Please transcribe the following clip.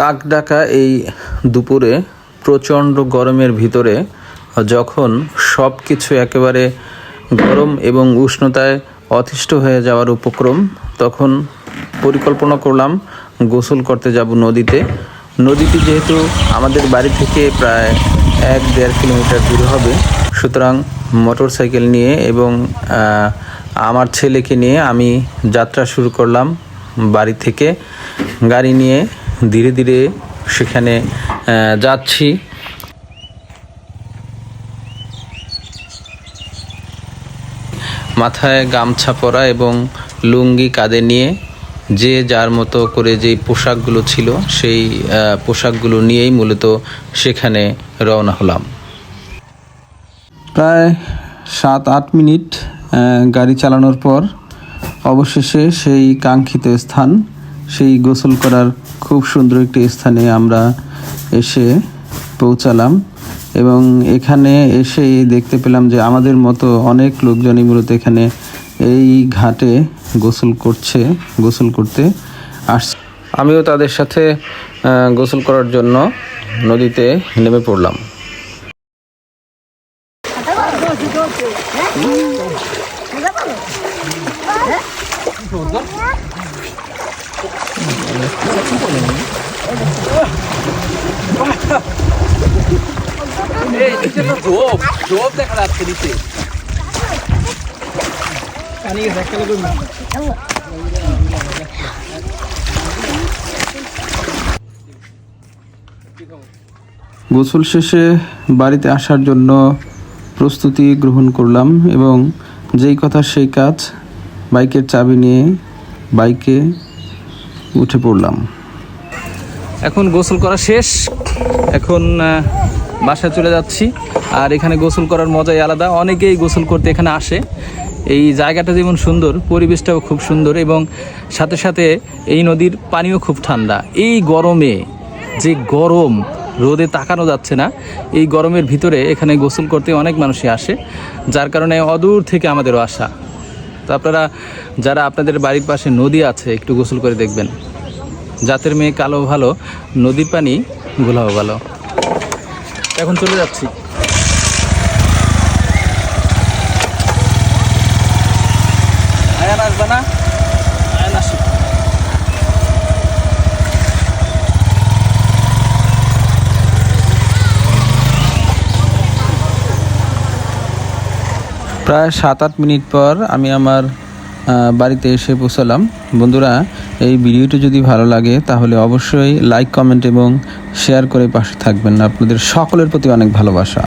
কাক ডাকা এই দুপুরে প্রচণ্ড গরমের ভিতরে যখন সব কিছু একেবারে গরম এবং উষ্ণতায় অতিষ্ঠ হয়ে যাওয়ার উপক্রম, তখন পরিকল্পনা করলাম গোসল করতে যাব নদীতে। নদীটি যেহেতু আমাদের বাড়ি থেকে প্রায় এক দেড় কিলোমিটার দূরে হবে, সুতরাং মোটর সাইকেল নিয়ে এবং আমার ছেলেকে নিয়ে আমি যাত্রা শুরু করলাম বাড়ি থেকে। গাড়ি নিয়ে ধীরে ধীরে সেখানে যাচ্ছি। মাথায় গামছা পরা এবং লুঙ্গি কাঁধে নিয়ে যে যার মতো করে যেই পোশাকগুলো ছিল, সেই পোশাকগুলো নিয়েই মূলত সেখানে রওনা হলাম। প্রায় সাত আট মিনিট গাড়ি চালানোর পর অবশেষে সেই কাঙ্ক্ষিত স্থান সেই গোসল করার খুব সুন্দর একটি স্থানে আমরা এসে পৌঁছালাম এবং এখানে এসেই দেখতে পেলাম যে আমাদের মতো অনেক লোকজনই মূলত এখানে এই ঘাটে গোসল করছে, গোসল করতে আসছে। আমিও তাদের সাথে গোসল করার জন্য নদীতে নেমে পড়লাম। গোসল শেষে বাড়িতে আসার জন্য প্রস্তুতি গ্রহণ করলাম এবং যেই কথা সেই কাজ, বাইকের চাবি নিয়ে বাইকে উঠে পড়লাম। এখন গোসল করা শেষ। এখন বাসায় চলে যাচ্ছি। আর এখানে গোসল করার মজাই আলাদা। অনেকেই গোসল করতে এখানে আসে। এই জায়গাটা যেমন সুন্দর, পরিবেশটাও খুব সুন্দর এবং সাথে সাথে এই নদীর পানিও খুব ঠান্ডা। এই গরমে যে গরম, রোদে তাকানো যাচ্ছে না। এই গরমের ভিতরে এখানে গোসল করতে অনেক মানুষই আসে, যার কারণে অদূর থেকে আমাদেরও আসা। তো আপনারা, যারা আপনাদের বাড়ির পাশে নদী আছে, একটু গোসল করে দেখবেন। জাতের মেয়ে কালো ভালো, নদীর পানি গোলাও ভালো। এখন চলে যাচ্ছি। প্রায় সাত আট মিনিট পর আমি আমার বাড়িতে এসে পৌঁছালাম। বন্ধুরা, এই ভিডিওটি যদি ভালো লাগে, তাহলে অবশ্যই লাইক কমেন্ট এবং শেয়ার করে পাশে থাকবেন। আপনাদের সকলের প্রতি অনেক ভালোবাসা।